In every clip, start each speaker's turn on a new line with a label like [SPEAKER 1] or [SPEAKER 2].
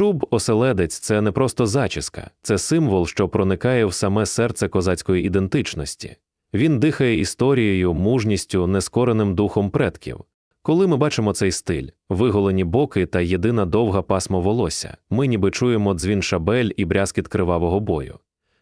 [SPEAKER 1] Чуб, оселедець це не просто зачіска, це символ, що проникає в саме серце козацької ідентичності. Він дихає історією, мужністю, нескореним духом предків. Коли ми бачимо цей стиль, виголені боки та єдина довга пасмо волосся, ми ніби чуємо дзвін шабель і брязкіт кривавого бою.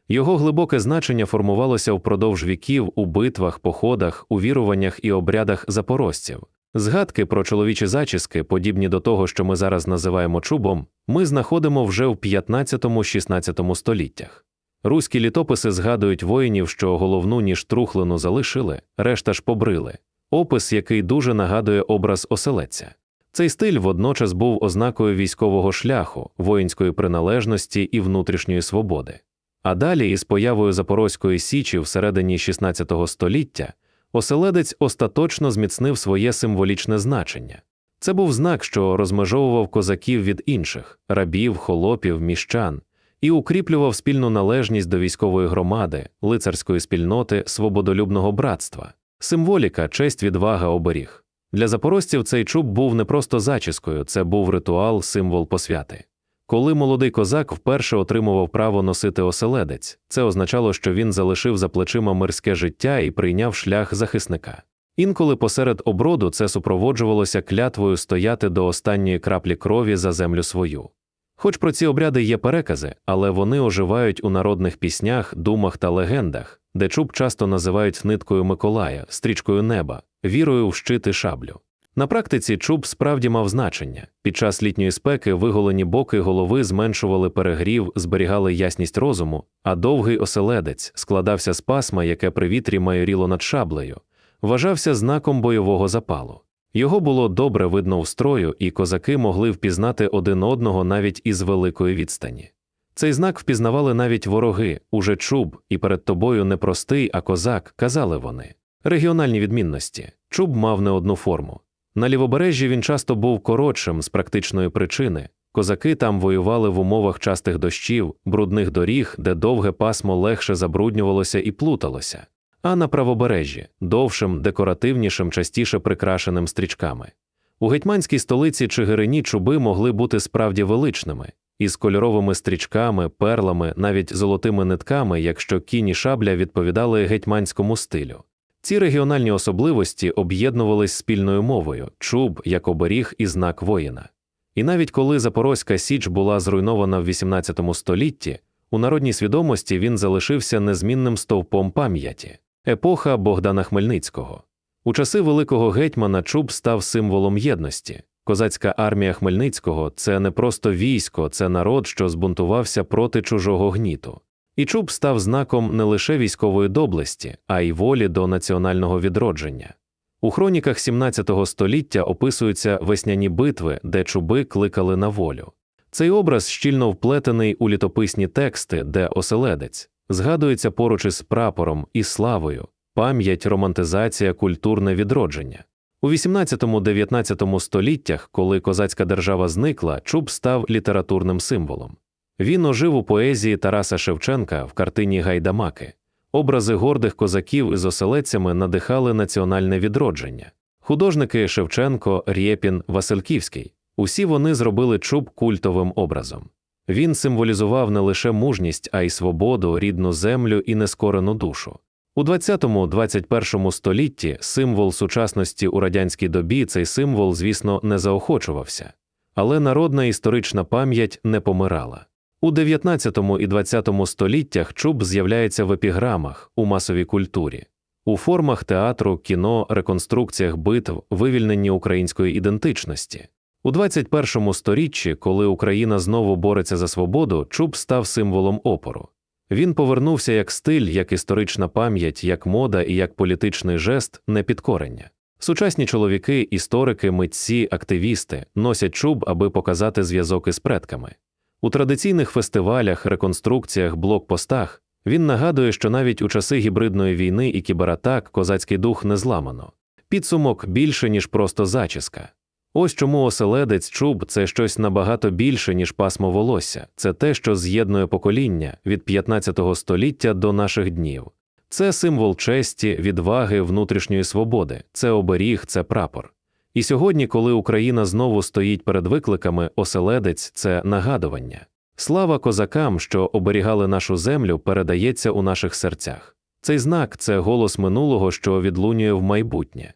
[SPEAKER 1] Його глибоке значення формувалося впродовж віків у битвах, походах, увіруваннях і обрядах запорожців. Згадки про чоловічі зачіски, подібні до того, що ми зараз називаємо чубом, ми знаходимо вже в 15-16 століттях. Руські літописи згадують воїнів, що головну ніж трухлину залишили, решта ж побрили, опис, який дуже нагадує образ оселедця. Цей стиль водночас був ознакою військового шляху, воїнської приналежності і внутрішньої свободи. А далі, із появою Запорозької січі всередині XVI століття, оселедець остаточно зміцнив своє символічне значення. Це був знак, що розмежовував козаків від інших рабів, холопів, міщан, і укріплював спільну належність до військової громади, лицарської спільноти, свободолюбного братства, символіка, честь, відвага, оберіг. Для запорожців цей чуб був не просто зачіскою, це був ритуал, символ посвяти. Коли молодий козак вперше отримував право носити оселедець, це означало, що він залишив за плечима мирське життя і прийняв шлях захисника. Інколи посеред оброду це супроводжувалося клятвою стояти до останньої краплі крові за землю свою. Хоч про ці обряди є перекази, але вони оживають у народних піснях, думах та легендах, де чуб часто називають ниткою Миколая, стрічкою неба, вірою в щити шаблю. На практиці чуб справді мав значення. Під час літньої спеки виголені боки голови зменшували перегрів, зберігали ясність розуму, а довгий оселедець складався з пасма, яке при вітрі майоріло над шаблею, вважався знаком бойового запалу. Його було добре видно в строю, і козаки могли впізнати один одного навіть із великої відстані. Цей знак впізнавали навіть вороги, уже чуб, і перед тобою не простий, а козак, казали вони. Регіональні відмінності чуб мав не одну форму. На лівобережжі він часто був коротшим з практичної причини. Козаки там воювали в умовах частих дощів, брудних доріг, де довге пасмо легше забруднювалося і плуталося, а на правобережжі довшим, декоративнішим, частіше прикрашеним стрічками. У гетьманській столиці Чигирині чуби могли бути справді величними, із кольоровими стрічками, перлами, навіть золотими нитками, якщо кіні шабля відповідали гетьманському стилю. Ці регіональні особливості об'єднувались спільною мовою, чуб як оберіг і знак воїна. І навіть коли Запорозька Січ була зруйнована в XVIII столітті, у народній свідомості він залишився незмінним стовпом пам'яті епоха Богдана Хмельницького. У часи Великого гетьмана чуб став символом єдності. Козацька армія Хмельницького це не просто військо, це народ, що збунтувався проти чужого гніту. І чуб став знаком не лише військової доблесті, а й волі до національного відродження. У хроніках 17 століття описуються весняні битви, де чуби кликали на волю. Цей образ щільно вплетений у літописні тексти, де оселедець, згадується поруч із прапором і славою, пам'ять, романтизація, культурне відродження. У 18-19 століттях, коли козацька держава зникла, чуб став літературним символом. Він ожив у поезії Тараса Шевченка в картині Гайдамаки. Образи гордих козаків із оселедцями надихали національне відродження. Художники Шевченко, Рєпін, Васильківський усі вони зробили чуб культовим образом. Він символізував не лише мужність, а й свободу, рідну землю і нескорену душу. У 20-21 столітті символ сучасності у радянській добі цей символ, звісно, не заохочувався, але народна історична пам'ять не помирала. У 19 і 20 століттях чуб з'являється в епіграмах у масовій культурі, у формах театру, кіно, реконструкціях битв, вивільненні української ідентичності. У 21 сторіччі, коли Україна знову бореться за свободу, чуб став символом опору. Він повернувся як стиль, як історична пам'ять, як мода і як політичний жест непідкорення. Сучасні чоловіки, історики, митці, активісти носять чуб, аби показати зв'язок із предками. У традиційних фестивалях, реконструкціях, блокпостах він нагадує, що навіть у часи гібридної війни і кібератак козацький дух не зламано. Підсумок більше, ніж просто зачіска. Ось чому оселедець чуб це щось набагато більше, ніж пасмо волосся, це те, що з'єднує покоління від 15 століття до наших днів. Це символ честі, відваги, внутрішньої свободи, це оберіг, це прапор. І сьогодні, коли Україна знову стоїть перед викликами, оселедець це нагадування. Слава козакам, що оберігали нашу землю, передається у наших серцях. Цей знак це голос минулого, що відлунює в майбутнє.